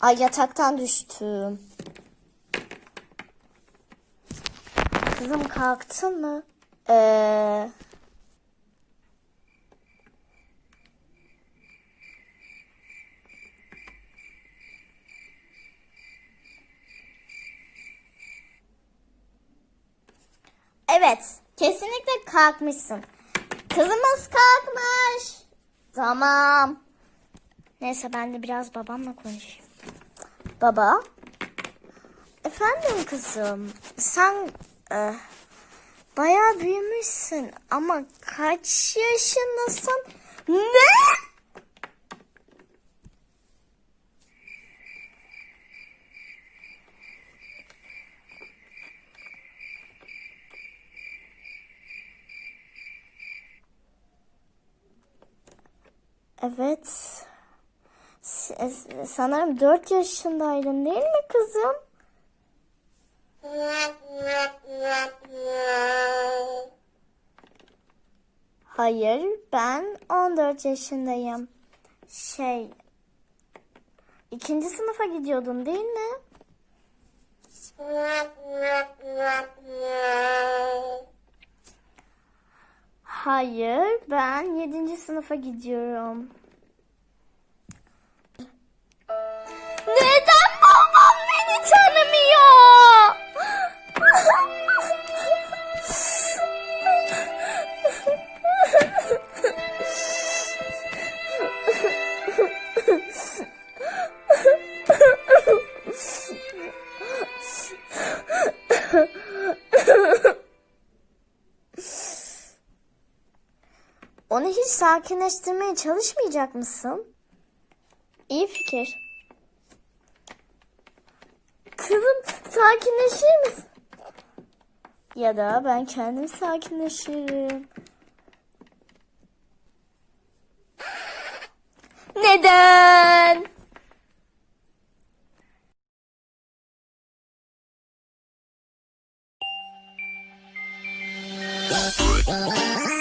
Ay yataktan düştüm. Kızım kalktın mı? Ee, evet, kesinlikle kalkmışsın. Kızımız kalkmış. Tamam. Neyse ben de biraz babamla konuşayım. Baba. Efendim kızım. Sen e, bayağı büyümüşsün ama kaç yaşındasın? Ne? Evet. S- Sanırım 4 yaşındaydın değil mi kızım? Hayır, ben 14 yaşındayım. Şey, ikinci sınıfa gidiyordun değil mi? Hayır, ben 7. sınıfa gidiyorum. Onu hiç sakinleştirmeye çalışmayacak mısın? İyi fikir. Kızım sakinleşir misin? Ya da ben kendim sakinleşirim. Neden?